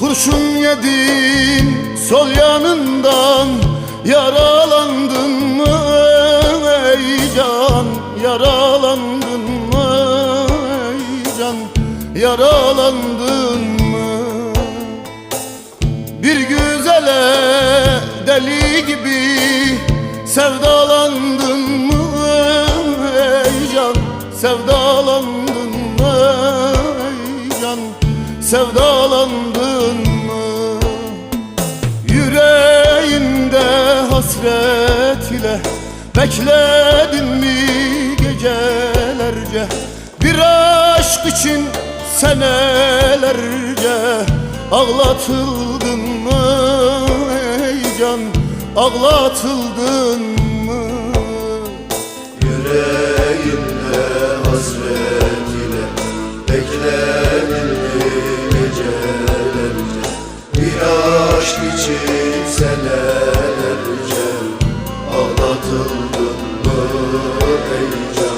Kurşun yedin sol yanından Yaralandın mı ey can? Yaralandın mı ey can? Yaralandın mı? Bir güzele deli gibi Sevdalandın mı ey can? Sevdalandın mı ey sevdalandın mı? Yüreğimde hasret ile bekledin mi gecelerce? Bir aşk için senelerce ağlatıldın mı ey can? Ağlatıldın mı? Yüreğimde hasret aşk için senelerce Ağlatıldın mı ey